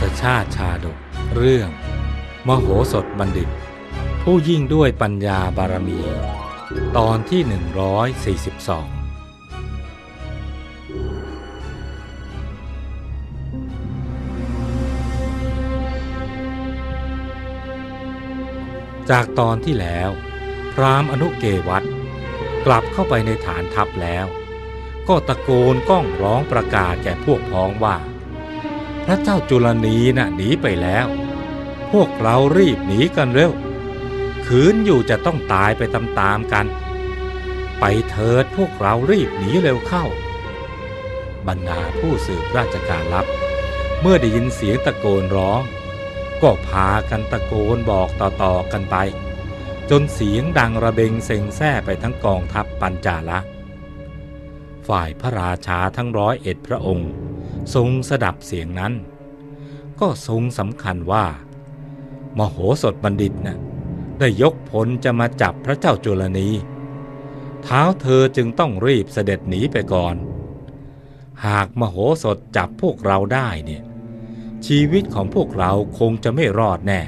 สชาติชาดก เรื่อง มโหสถบัณฑิต ผู้ยิ่งด้วยปัญญาบารมี ตอนที่ 142 จากตอนที่แล้ว พรามอนุเกวัตกลับเข้าไปในฐานทัพแล้ว ก็ตะโกนก้องร้องประกาศแก่พวกพ้องว่า ระเจ้าจุลนีน่ะหนีไปแล้ว พวกเรารีบหนีกันเร็ว ขืนอยู่จะต้องตายไปตามๆกัน ไปเถิดพวกเรารีบหนีเร็วเข้า บรรดาผู้สืบราชการลับ เมื่อได้ยินเสียงตะโกนร้อง ก็พากันตะโกนบอกต่อๆกันไป จนเสียงดังระเบงเซ็งแซ่ไปทั้งกองทัพปัญจาละ ฝ่ายพระราชาทั้งร้อยเอ็ดพระองค์ ทรงสดับเสียงนั้น ก็ทรงสำคัญว่า มโหสถบัณฑิตนะ่ะได้ยกพลจะมาจับพระเจ้าจุลนีเท้าเธอจึงต้องรีบเสด็จหนีไปก่อน หากมโหสถจับพวกเราได้เนี่ยชีวิตของพวกเราคงจะไม่รอดแน่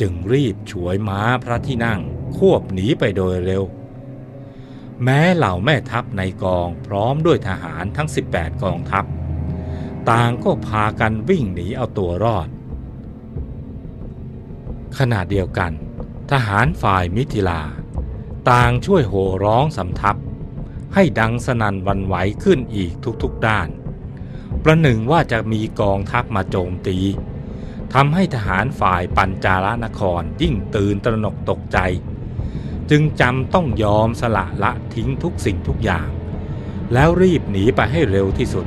จึงรีบฉวยม้าพระที่นั่งควบหนีไปโดยเร็ว แม้เหล่าแม่ทัพในกองพร้อมด้วยทหารทั้ง 18 กองทัพ ต่างก็พากันวิ่งหนีเอาตัวรอด ขณะเดียวกัน ทหารฝ่ายมิถิลา ต่างช่วยโห่ร้องสำทับ ให้ดังสนั่นวันไหวขึ้นอีกทุกๆด้าน ประหนึ่งว่าจะมีกองทัพมาโจมตีทำให้ทหารฝ่ายปัญจาลนครยิ่งตื่นตระหนกตกใจ จึงจำต้องยอมสละละทิ้งทุกสิ่งทุกอย่าง แล้วรีบหนีไปให้เร็วที่สุด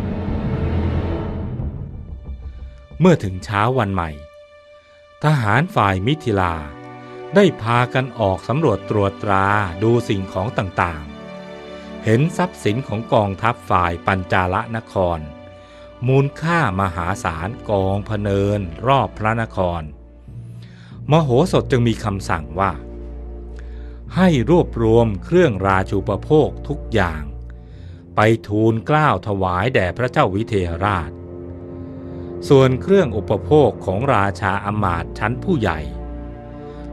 เมื่อถึงเช้าวันใหม่ ทหารฝ่ายมิถิลา ได้พากันออกสำรวจตรวจตราดูสิ่งของต่างๆ เห็นทรัพย์สินของกองทัพฝ่ายปัญจาลนคร มูลค่ามหาศาลกองพเนินรอบพระนคร มโหสถจึงมีคำสั่งว่า ให้รวบรวมเครื่องราชูปโภคทุกอย่าง ไปทูลกล้าวถวายแด่พระเจ้าวิเทหราช ส่วนเครื่องอุปโภคของราชาอมาตย์ชั้นผู้ใหญ่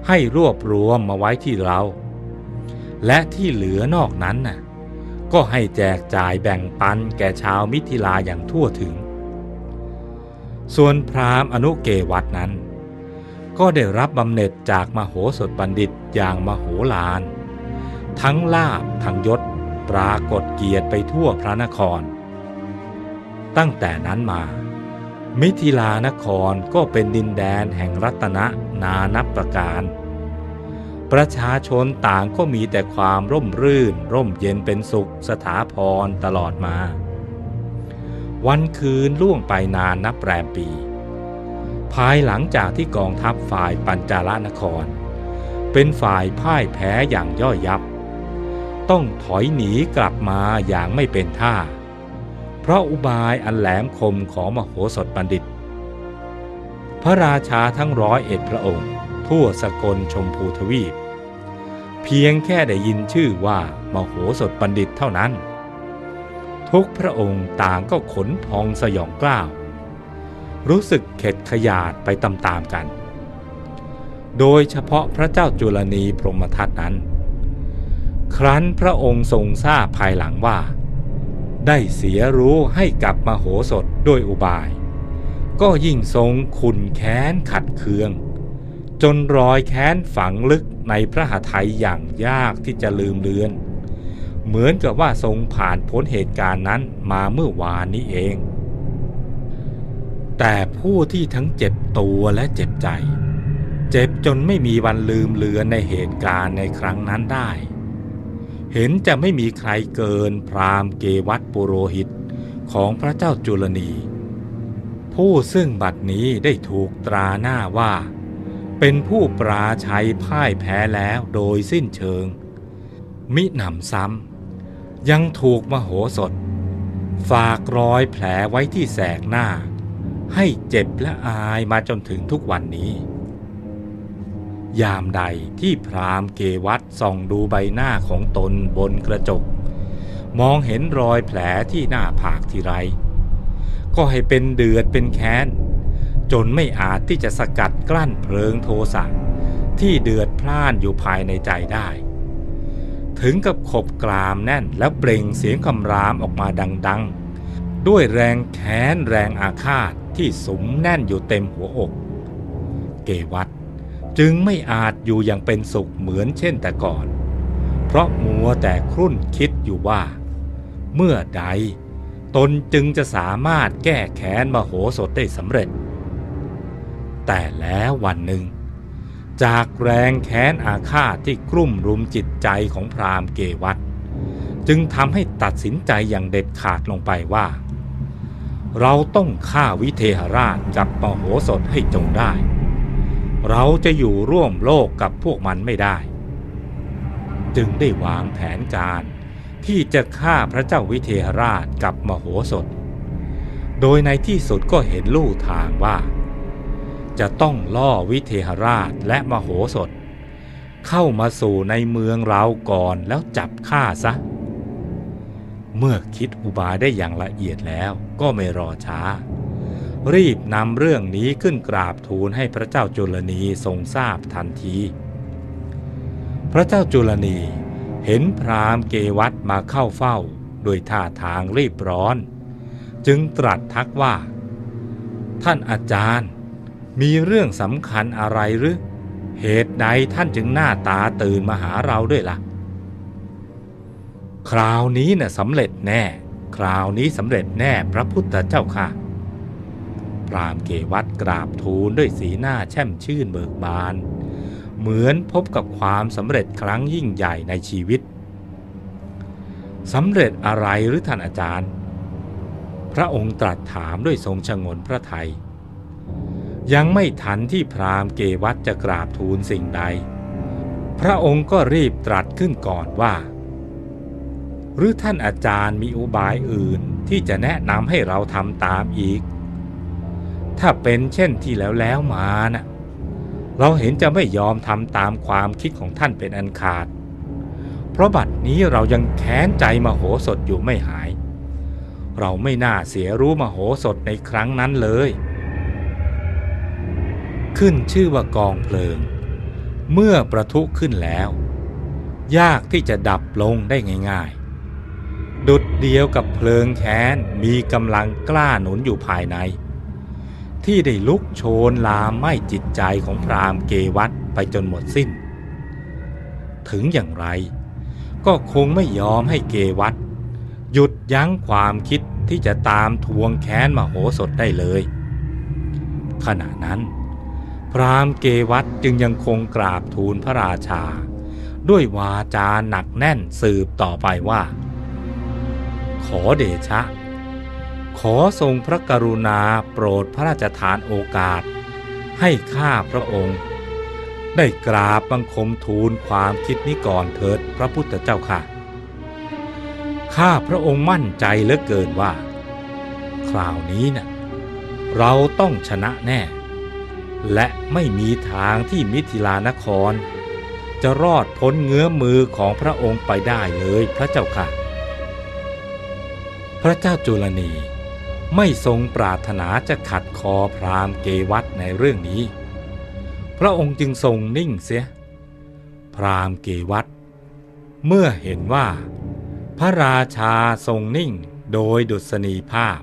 ให้รวบรวมมาไว้ที่เรา และที่เหลือนอกนั้นน่ะก็ให้แจกจ่ายแบ่งปันแก่ชาวมิถิลาอย่างทั่วถึง ส่วนพราหมณ์อนุเกวัตนั้น ก็ได้รับบำเหน็จจากมโหสถบัณฑิตอย่างมโหฬารทั้งลาบทั้งยศปรากฏเกียรติไปทั่วพระนคร ตั้งแต่นั้นมา มิถิลานครก็เป็นดินแดนแห่งรัตนะนานับประการ ประชาชนต่างก็มีแต่ความร่มรื่น ร่มเย็นเป็นสุขสถาพรตลอดมา วันคืนล่วงไปนานนับแรมปี ภายหลังจากที่กองทัพฝ่ายปัญจาลนคร เป็นฝ่ายพ่ายแพ้อย่างย่อยยับ ต้องถอยหนีกลับมาอย่างไม่เป็นท่า เพราะอุบายอันแหลมคมของมโหสถบัณฑิต พระราชาทั้งร้อยเอ็ดพระองค์ ทั่วสกลชมพูทวีป เพียงแค่ได้ยินชื่อว่ามโหสถบัณฑิตเท่านั้น ทุกพระองค์ต่างก็ขนพองสยองกล้าว รู้สึกเข็ดขยาดไปตามๆกัน โดยเฉพาะพระเจ้าจุลนีพรหมทัตนั้น ครั้นพระองค์ทรงทราบภายหลังว่า ได้เสียรู้ให้กับมโหสถด้วยอุบาย ก็ยิ่งทรงขุนแค้นขัดเคือง จนรอยแค้นฝังลึกในพระหทัยอย่างยากที่จะลืมเลือน เหมือนกับว่าทรงผ่านพ้นเหตุการณ์นั้นมาเมื่อวานนี้เอง แต่ผู้ที่ทั้งเจ็บตัวและเจ็บใจ เจ็บจนไม่มีวันลืมเลือนในเหตุการณ์ในครั้งนั้นได้ เห็นจะไม่มีใครเกินพรามเกวัตปุโรหิตของพระเจ้าจุลนี ผู้ซึ่งบัดนี้ได้ถูกตราหน้าว่า เป็นผู้ปราชัยพ่ายแพ้แล้วโดยสิ้นเชิง มิหนำซ้ำยังถูกมโหสถ ฝากรอยแผลไว้ที่แสกหน้า ให้เจ็บและอายมาจนถึงทุกวันนี้ ยามใดที่พรามเกวัตส่องดูใบหน้าของตนบนกระจก มองเห็นรอยแผลที่หน้าผากทีไร ก็ให้เป็นเดือดเป็นแค้น จนไม่อาจที่จะสกัดกลั้นเพลิงโทสะที่เดือดพล่านอยู่ภายในใจได้ ถึงกับขบกรามแน่นแล้วเปล่งเสียงคำรามออกมาดัง ๆด้วยแรงแค้นแรงอาฆาต ที่สมแน่นอยู่เต็มหัวอก เกวัตจึงไม่อาจอยู่อย่างเป็นสุขเหมือนเช่นแต่ก่อน เพราะมัวแต่ครุ่นคิดอยู่ว่า เมื่อใดตนจึงจะสามารถแก้แค้นมโหสถได้สำเร็จ แต่แล้ววันหนึ่ง จากแรงแค้นอาฆาตที่กลุ่มรุมจิตใจของพราหมณ์เกวัตจึงทำให้ตัดสินใจอย่างเด็ดขาดลงไปว่า เราต้องฆ่าวิเทหราชกับมโหสถให้จงได้ เราจะอยู่ร่วมโลกกับพวกมันไม่ได้ จึงได้วางแผนการที่จะฆ่าพระเจ้าวิเทหราชกับมโหสถ โดยในที่สุดก็เห็นลู่ทางว่า จะต้องล่อวิเทหราชและมโหสถ เข้ามาสู่ในเมืองเราก่อนแล้วจับฆ่าซะ เมื่อคิดอุบายได้อย่างละเอียดแล้วก็ไม่รอช้า รีบนำเรื่องนี้ขึ้นกราบทูลให้พระเจ้าจุลนีทรงทราบทันที พระเจ้าจุลนีเห็นพราหมณ์เกวัตมาเข้าเฝ้าโดยท่าทางรีบร้อน จึงตรัสทักว่า ท่านอาจารย์มีเรื่องสำคัญอะไรหรือ เหตุใดท่านจึงหน้าตาตื่นมาหาเราด้วยละ่ะ คราวนี้น่ะสำเร็จแน่ คราวนี้สำเร็จแน่พระพุทธเจ้าค่ะ พรามเกวัตกราบทูลด้วยสีหน้าแช่มชื่นเบิกบาน เหมือนพบกับความสำเร็จครั้งยิ่งใหญ่ในชีวิตสำเร็จอะไรหรือท่านอาจารย์ พระองค์ตรัสถามด้วยทรงชงนพระไทย ยังไม่ทันที่พราหมณ์เกวัตจะกราบทูลสิ่งใด พระองค์ก็รีบตรัสขึ้นก่อนว่า หรือท่านอาจารย์มีอุบายอื่นที่จะแนะนำให้เราทำตามอีก ถ้าเป็นเช่นที่แล้วแล้วมานะ่ะเราเห็นจะไม่ยอมทำตามความคิดของท่านเป็นอันขาด เพราะบัดนี้เรายังแค้นใจมโหสถอยู่ไม่หาย เราไม่น่าเสียรู้มโหสถในครั้งนั้นเลย ขึ้นชื่อว่ากองเพลิง เมื่อประทุขึ้นแล้ว ยากที่จะดับลงได้ง่าย ๆ ดุดเดียวกับเพลิงแค้นมีกำลังกล้าหนุนอยู่ภายใน ที่ได้ลุกโชนลามไม้จิตใจของพรามเกวัตไปจนหมดสิ้น ถึงอย่างไร ก็คงไม่ยอมให้เกวัตหยุดยั้งความคิดที่จะตามทวงแค้นมโหสถได้เลย ขณะนั้น พรามเกวัตจึงยังคงกราบทูลพระราชา ด้วยวาจาหนักแน่นสืบต่อไปว่า ขอเดชะ ขอทรงพระกรุณาโปรดพระราชทานโอกาส ให้ข้าพระองค์ ได้กราบบังคมทูลความคิดนี้ก่อนเถิดพระพุทธเจ้าค่ะ ข้าพระองค์มั่นใจเหลือเกินว่า คราวนี้นะ่ะเราต้องชนะแน่ และไม่มีทางที่มิถิลานคร จะรอดพ้นเงื้อมือของพระองค์ไปได้เลยพระเจ้าค่ะ พระเจ้าจุลนีไม่ทรงปรารถนาจะขัดคอพราหมณ์เกวัตในเรื่องนี้ พระองค์จึงทรงนิ่งเสีย พราหมณ์เกวัตเมื่อเห็นว่า พระราชาทรงนิ่งโดยดุษณีภาพ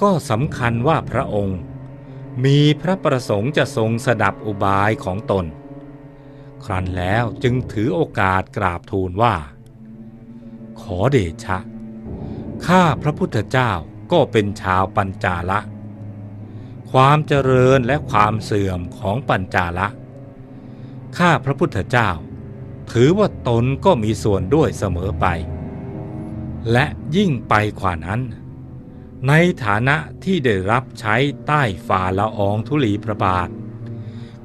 ก็สำคัญว่าพระองค์มีพระประสงค์จะทรงสดับอุบายของตน ครั้นแล้วจึงถือโอกาสกราบทูลว่า ขอเดชะ ข้าพระพุทธเจ้าก็เป็นชาวปัญจาละ ความเจริญและความเสื่อมของปัญจาละ ข้าพระพุทธเจ้า ถือว่าตนก็มีส่วนด้วยเสมอไป และยิ่งไปกว่านั้น ในฐานะที่ได้รับใช้ใต้ฝ่าละอองธุลีพระบาท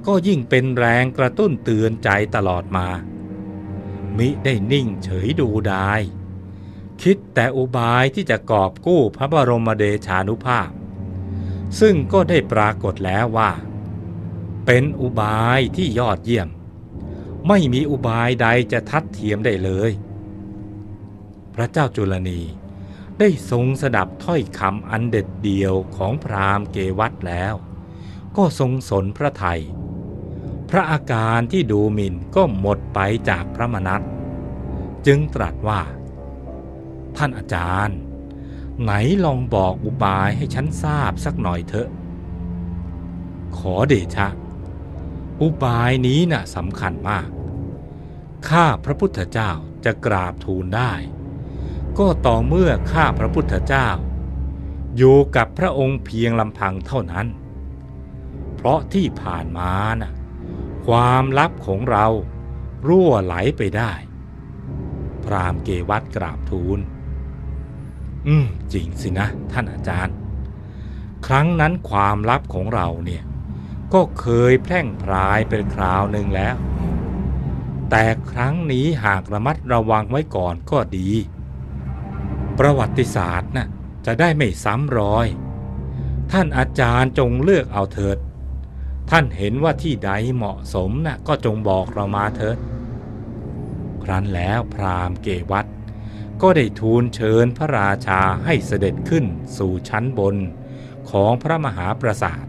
ก็ยิ่งเป็นแรงกระตุ้นเตือนใจตลอดมา มิได้นิ่งเฉยดูดาย คิดแต่อุบายที่จะกอบกู้พระบรมเดชานุภาพ ซึ่งก็ได้ปรากฏแล้วว่า เป็นอุบายที่ยอดเยี่ยม ไม่มีอุบายใดจะทัดเทียมได้เลย พระเจ้าจุลนีได้ทรงสดับถ้อยคำอันเด็ดเดียวของพราหมณ์เกวัตแล้ว ก็ทรงสนพระไทย พระอาการที่ดูหมิ่นก็หมดไปจากพระมนัตจึงตรัสว่า ท่านอาจารย์ ไหนลองบอกอุบายให้ฉันทราบสักหน่อยเถอะ ขอเดชะ อุบายนี้น่ะสำคัญมาก ข้าพระพุทธเจ้าจะกราบทูลได้ ก็ต่อเมื่อข้าพระพุทธเจ้า อยู่กับพระองค์เพียงลำพังเท่านั้น เพราะที่ผ่านมาน่ะความลับของเรารั่วไหลไปได้ พรามเกวัตกราบทูล อืม จริงสินะ ท่านอาจารย์ ครั้งนั้นความลับของเราเนี่ย ก็เคยแพร่งพรายเป็นคราวหนึ่งแล้ว แต่ครั้งนี้หากระมัดระวังไว้ก่อนก็ดี ประวัติศาสตร์น่ะจะได้ไม่ซ้ำรอย ท่านอาจารย์จงเลือกเอาเถิด ท่านเห็นว่าที่ใดเหมาะสมน่ะก็จงบอกเรามาเถิด ครั้นแล้วพราหมณ์เกวัต ก็ได้ทูลเชิญพระราชาให้เสด็จขึ้นสู่ชั้นบนของพระมหาปราสาท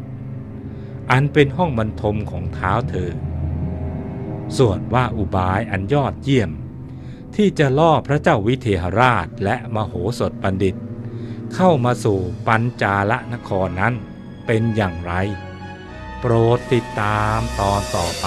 อันเป็นห้องบรรทมของเท้าเธอ ส่วนว่าอุบายอันยอดเยี่ยม ที่จะล่อพระเจ้าวิเทหราชและมโหสถบัณฑิต เข้ามาสู่ปัญจาละนครนั้นเป็นอย่างไร โปรดติดตามตอนต่อไป